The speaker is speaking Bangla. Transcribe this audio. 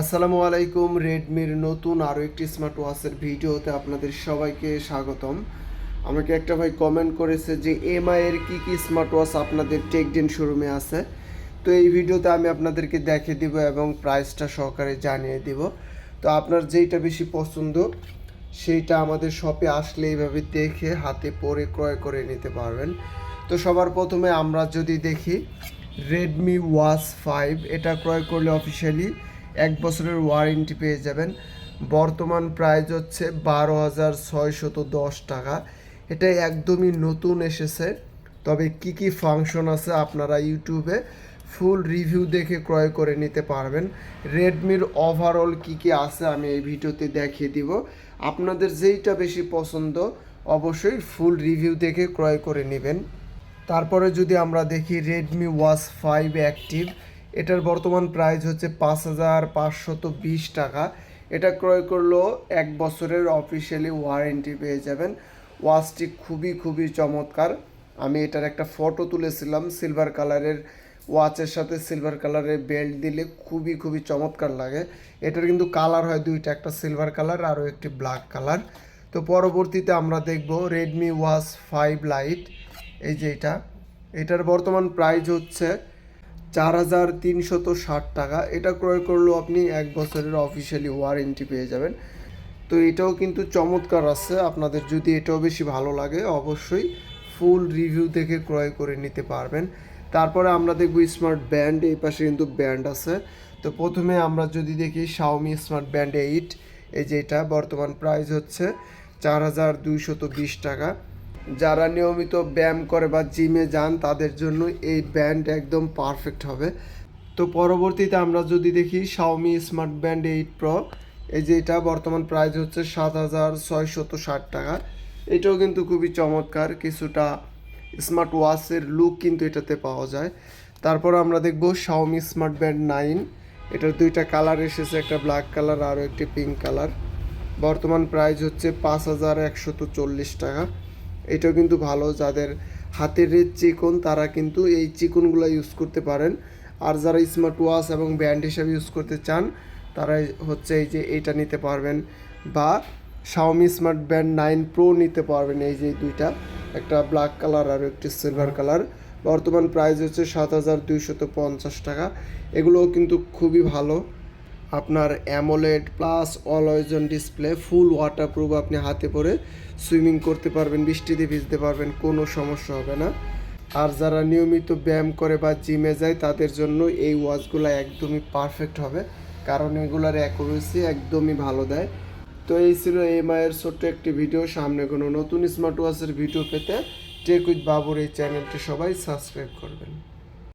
আসসালামু আলাইকুম রেডমির নতুন আরও একটি স্মার্ট ওয়াচের ভিডিওতে আপনাদের সবাইকে স্বাগতম। আমাকে একটা ভাই কমেন্ট করেছে যে এমআই এর কী কী স্মার্ট ওয়াচ আপনাদের টেকডেন শোরুমে আছে? তো এই ভিডিওতে আমি আপনাদেরকে দেখে দিব এবং প্রাইসটা সহকারে জানিয়ে দিব। তো আপনার যেইটা বেশি পছন্দ, সেইটা আমাদের শপে আসলে এইভাবে দেখে হাতে পরে ক্রয় করে নিতে পারবেন। তো সবার প্রথমে আমরা যদি দেখি রেডমি ওয়াচ ফাইভ এটা ক্রয় করলে অফিসিয়ালি এক বছরের ওয়ারেন্টি পেয়ে যাবেন। বর্তমান প্রাইস হচ্ছে বারো হাজার ছয়শত দশ টাকা। এটা একদমই নতুন এসেছে। তবে কি কি ফাংশন আছে আপনারা ইউটিউবে ফুল রিভিউ দেখে ক্রয় করে নিতে পারবেন। রেডমির ওভারঅল কি কি আছে আমি এই ভিডিওতে দেখিয়ে দিব। আপনাদের যেইটা বেশি পছন্দ, অবশ্যই ফুল রিভিউ দেখে ক্রয় করে নেবেন। তারপরে যদি আমরা দেখি রেডমি ওয়াচ ফাইভ অ্যাক্টিভ এটার বর্তমান প্রাইস হচ্ছে পাঁচ হাজার পাঁচশত বিশ টাকা। এটা ক্রয় করলেও এক বছরের অফিসিয়ালি ওয়ারেন্টি পেয়ে যাবেন। ওয়াচটি খুবই খুবই চমৎকার। আমি এটার একটা ফটো তুলেছিলাম সিলভার কালারের ওয়াচের সাথে সিলভার কালারের বেল্ট দিলে খুবই খুবই চমৎকার লাগে। এটার কিন্তু কালার হয় দুইটা, একটা সিলভার কালার আরও একটি ব্ল্যাক কালার তো পরবর্তীতে আমরা দেখব রেডমি ওয়াচ ফাইভ লাইট এই যে এটা। এটার বর্তমান প্রাইস হচ্ছে চার হাজার তিনশত ষাট টাকা। এটা ক্রয় করলেও আপনি এক বছরের অফিসিয়ালি ওয়ারেন্টি পেয়ে যাবেন। তো এটাও কিন্তু চমৎকার আছে। আপনাদের যদি এটাও বেশি ভালো লাগে, অবশ্যই ফুল রিভিউ দেখে ক্রয় করে নিতে পারবেন। তারপরে আমরা দেখব স্মার্ট ব্যান্ড এই পাশে কিন্তু ব্যান্ড আছে। তো প্রথমে আমরা যদি দেখি শাওমি স্মার্ট ব্যান্ড এইট এই যে এটা, বর্তমান প্রাইস হচ্ছে চার হাজার দুইশত বিশ টাকা। যারা নিয়মিত ব্যায়াম করে বা জিমে যান, তাদের জন্য এই ব্যান্ড একদম পারফেক্ট হবে। তো পরবর্তীতে আমরা যদি দেখি Xiaomi smart band eight pro এই যে এটা বর্তমান প্রাইস হচ্ছে সাত হাজার ছয়শত ষাট টাকা। এটাও কিন্তু খুবই চমৎকার, কিছুটা স্মার্ট ওয়াচের লুক কিন্তু এটাতে পাওয়া যায়। তারপর আমরা দেখব শাওমি স্মার্ট ব্যান্ড নাইন এটার দুইটা কালার এসেছে, একটা ব্ল্যাক কালার আরও একটি পিঙ্ক কালার বর্তমান প্রাইস হচ্ছে পাঁচ হাজার একশত চল্লিশ টাকা। এটাও কিন্তু ভালো, যাদের হাতের রেট চিকন, তারা কিন্তু এই চিকনগুলো ইউজ করতে পারেন। আর যারা স্মার্ট ওয়াচ এবং ব্যান্ড হিসাবে ইউজ করতে চান তারা হচ্ছে এই যে এইটা নিতে পারবেন। বা Xiaomi smart band nine pro নিতে পারবেন, এই যে দুইটা। একটা ব্ল্যাক কালার আর একটি সিলভার কালার বর্তমান প্রাইস হচ্ছে সাত হাজার দুইশত পঞ্চাশ টাকা। এগুলোও কিন্তু খুবই ভালো। আপনার AMOLED plus always on display, full waterproof আপনি হাতে পরে সুইমিং করতে পারবেন, বৃষ্টিতে ভিজতে পারবেন, কোনো সমস্যা হবে না। আর যারা নিয়মিত ব্যায়াম করে বা জিমে যায়, তাদের জন্য এই ওয়াচগুলো একদমই পারফেক্ট হবে, কারণ এগুলার অ্যাকুরেসি একদমই ভালো দেয়। তো এই ছিল এই মায়ের ছোট্ট একটি ভিডিও সামনে কোনো নতুন স্মার্ট ওয়াচের ভিডিও পেতে টেক উইথ বাবুর এই চ্যানেলটি সবাই সাবস্ক্রাইব করবেন।